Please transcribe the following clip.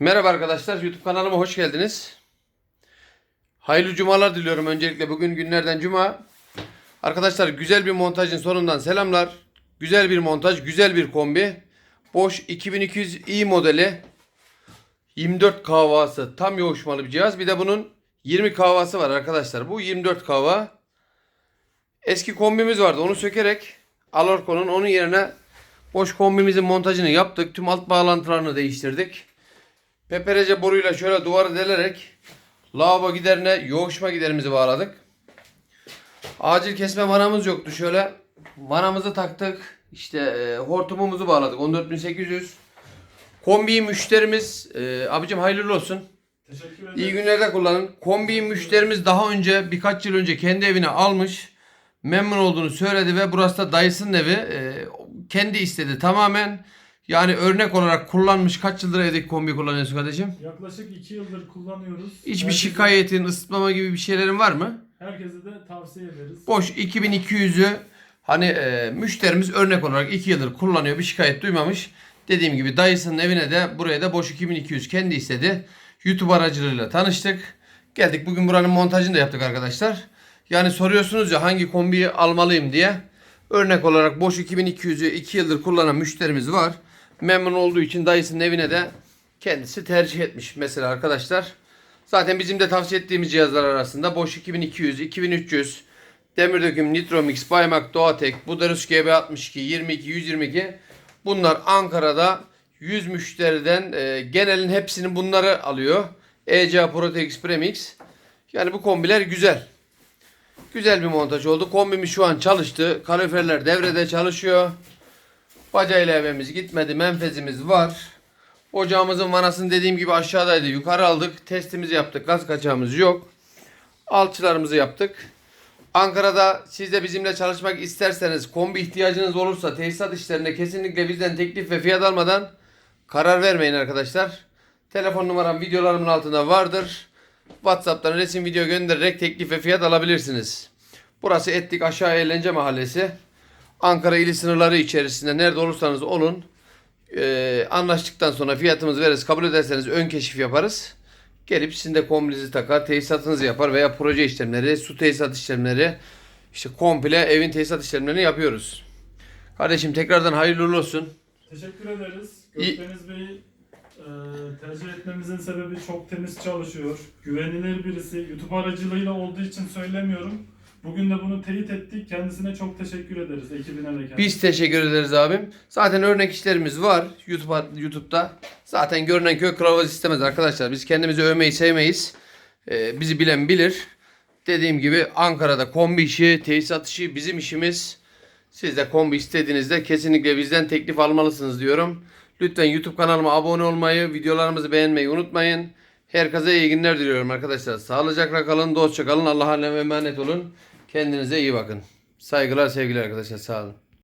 Merhaba arkadaşlar, YouTube kanalıma hoş geldiniz. Hayırlı cumalar diliyorum öncelikle. Bugün günlerden cuma. Arkadaşlar güzel bir montajın sonundan selamlar. Güzel bir montaj, güzel bir kombi. Bosch 2200i modeli. 24 kahvası tam yoğuşmalı bir cihaz. Bir de bunun 20 kahvası var arkadaşlar. Bu 24 kahva. Eski kombimiz vardı. Onu sökerek Alorco'nun onun yerine Bosch kombimizin montajını yaptık. Tüm alt bağlantılarını değiştirdik. Peperece boruyla şöyle duvara delerek lavabo giderine yoğuşma giderimizi bağladık. Acil kesme vanamız yoktu. Şöyle vanamızı taktık. İşte e, hortumumuzu bağladık. 14800. Kombi müşterimiz e, abicim hayırlı olsun. Teşekkür ederim. İyi günlerde kullanın. Kombi müşterimiz daha önce birkaç yıl önce kendi evine almış. Memnun olduğunu söyledi ve burası da dayısının evi. E, kendi istedi tamamen. Yani örnek olarak kullanmış. Kaç yıldır evdeki kombi kullanıyorsun kardeşim? Yaklaşık 2 yıldır kullanıyoruz. Hiçbir Herkese- şikayetin, ısıtmama gibi bir şeylerin var mı? Herkese de tavsiye ederiz. Boş 2200'ü hani e, müşterimiz örnek olarak 2 yıldır kullanıyor. Bir şikayet duymamış. Dediğim gibi dayısının evine de buraya da Boş 2200 kendi istedi. YouTube aracılığıyla tanıştık. Geldik bugün buranın montajını da yaptık arkadaşlar. Yani soruyorsunuz ya hangi kombiyi almalıyım diye. Örnek olarak Boş 2200'ü 2 yıldır kullanan müşterimiz var. Memnun olduğu için dayısının evine de kendisi tercih etmiş mesela arkadaşlar. Zaten bizim de tavsiye ettiğimiz cihazlar arasında Bosch 2200, 2300, Demir Döküm, Nitromix, Baymak, Doğatek, Budarus GB62, 22, 122 bunlar Ankara'da 100 müşteriden e, genelin hepsinin bunları alıyor. ECA Protex Premix. Yani bu kombiler güzel. Güzel bir montaj oldu. Kombimiz şu an çalıştı. Kaloriferler devrede çalışıyor. Bacayla evimiz gitmedi. Menfezimiz var. Ocağımızın vanasını dediğim gibi aşağıdaydı. Yukarı aldık. Testimizi yaptık. Gaz kaçağımız yok. Alçılarımızı yaptık. Ankara'da siz de bizimle çalışmak isterseniz kombi ihtiyacınız olursa tesisat işlerinde kesinlikle bizden teklif ve fiyat almadan karar vermeyin arkadaşlar. Telefon numaram videolarımın altında vardır. WhatsApp'tan resim video göndererek teklif ve fiyat alabilirsiniz. Burası Etlik Aşağı Eğlence Mahallesi. Ankara ili sınırları içerisinde nerede olursanız olun. Ee, anlaştıktan sonra fiyatımızı veririz. Kabul ederseniz ön keşif yaparız. Gelip sizin de kombinizi takar, tesisatınızı yapar veya proje işlemleri, su tesisat işlemleri, işte komple evin tesisat işlemlerini yapıyoruz. Kardeşim tekrardan hayırlı olsun. Teşekkür ederiz. Gökdeniz Bey'i e, tercih etmemizin sebebi çok temiz çalışıyor. Güvenilir birisi. YouTube aracılığıyla olduğu için söylemiyorum. Bugün de bunu teyit ettik. Kendisine çok teşekkür ederiz. Ekibine ve kendisine. Biz teşekkür ederiz abim. Zaten örnek işlerimiz var YouTube YouTube'da. Zaten görünen köy kılavuz istemez arkadaşlar. Biz kendimizi övmeyi sevmeyiz. Ee, bizi bilen bilir. Dediğim gibi Ankara'da kombi işi, tesisat işi bizim işimiz. Siz de kombi istediğinizde kesinlikle bizden teklif almalısınız diyorum. Lütfen YouTube kanalıma abone olmayı, videolarımızı beğenmeyi unutmayın. Herkese iyi günler diliyorum arkadaşlar. Sağlıcakla kalın, dostça kalın. Allah'a emanet olun. Kendinize iyi bakın. Saygılar, sevgiler arkadaşlar. Sağ olun.